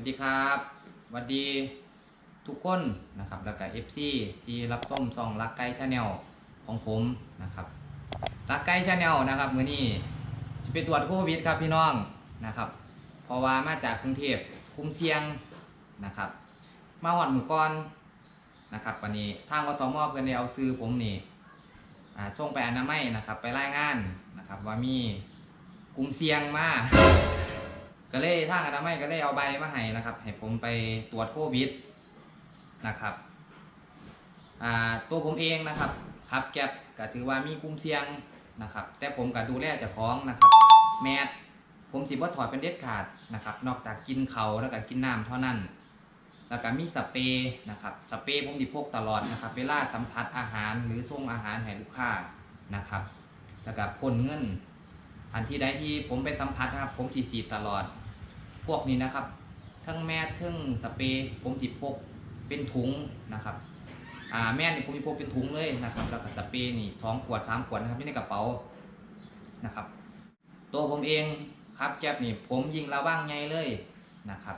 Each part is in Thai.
วัสดีครับสวัสดีทุกคนนะครับแล้วก็ FC ที่รับส้มซองรักไก่ชาแนลของผมนะครับรักไก่ชาแนลนะครับมื้อนี้จะไปตรวจโควิดครับพี่น้องนะครับเพราะว่ามาจากกรุงเทพคุมเสียงนะครับ มาหอดมือก่อนนะครับวันนี้ทางวสมเพื่อนได้เอาซื้อผมนี่อ่าส่งไปอนามัยนะครับ ไปรายงานนะครับ ว่ามีกลุ่มเสียงมา ก็เลยทางอนามัยก็เลยเอาใบมาให้นะครับ ให้ผมไปตรวจโควิดนะครับตัวผมเองนะครับครับแก๊บก็ถือว่ามีกลุ่มเสี่ยงนะครับ แต่ผมก็ดูแลเจ้าของนะครับ แมสผมสิบ่าถอดเป็นเด็ดขาดนะครับ นอกจากกินเขาแล้วก็กินน้ำเท่านั้น แล้วก็มีสเปรย์นะครับ สเปรย์ผมดิพกตลอดนะครับ เวลาสัมผัสอาหารหรือส่งอาหารให้ลูกค้านะครับ แล้วก็พ่นเงิน อันที่ใดที่ผมไปสัมผัสนะครับ ผมสีสีดตลอด พวกนี้นะครับ ทั้งแมสทั้งสเปรย์ผมจิพกเป็นถุงนะครับอ่าแม่นี่ผมจิพกเป็นถุงเลยนะครับ แล้วก็สเปรย์นี่สองขวดสามขวดนะครับที่ในกระเป๋านะครับ ตัวผมเองครับแก๊บนี่ผมยิงระว่างไงเลยนะครับ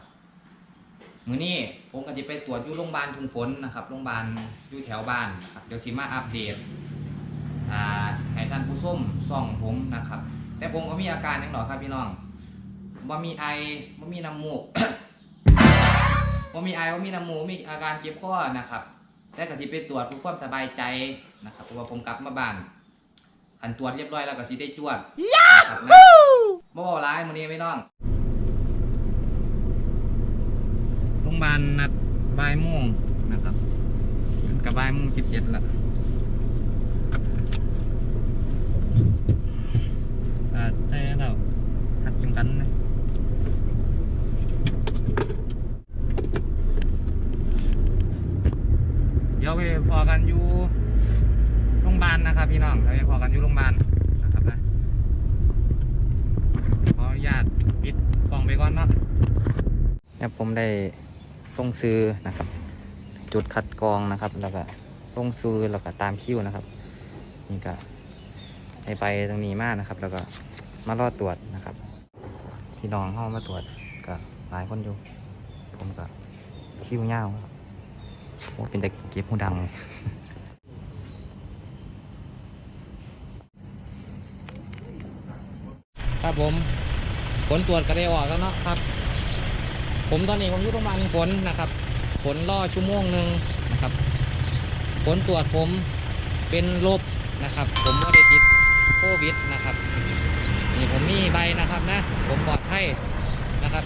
มือนี้ผมก็จะไปตรวจอยู่โรงพยาบาลทุ่งฝนนะครับโรงพยาบาลอยู่แถวบ้านนะครับเดี๋ยวสิมาอัปเดตอาให้ท่านผู้ชมส่องผมนะครับ แต่ผมก็มีอาการอย่างหนอครับพี่น้อง ว่ามีไอว่ามีน้ำมูกว่ามีไอว่ามีน้ำมูกมีอาการเจ็บคอนะครับแต่ก็สิไปตรวจเพื่อความสบายใจนะครับเพราะว่าผมกลับมาบ้านขันตรวจเรียบร้อยแล้วก็สิได้จวดนะครับนะบ่เว้าร้ายมื้อนี้พี่น้องโรงพยาบาลนัดบ่ายโมงนะครับกับบ่ายโมงสิบเจ็ดละอ่าได้แล้วหัดชิมกันนะเดี๋ ยวไปพอกันอยู่โรงพยาบาลนะครับ พี่น้องเดี๋ยวไปพอกันอยู่โรงพยาบาลนะครับนะขออนุญาตปิดกล่องไปก่อนเนาะเนี่ยผมได้ลงซื้อนะครับ จุดคัดกรองนะครับ แล้วก็ลงซื้อแล้วก็ตามคิวนะครับ นี่ก็ให้ไปตรงนี้มากนะครับ แล้วก็มารอตรวจนะครับ พี่น้องเข้ามาตรวจก็หลายคนอยู่ ผมก็คิวเงาว โอ้เป็นแต่เก็บหูดังเลยครับผมผลตรวจก็ได้ออกแล้วเนาะครับ ผมตอนนี้ผมอยู่โรงพยาบาลผลนะครับ ผลรอชั่วโมงหนึ่งนะครับ ผลตรวจผมเป็นลบนะครับ ผมไม่ได้ติดโควิดนะครับนี่ผมมีใบนะครับนะ ผมปลอดภัยนะครับ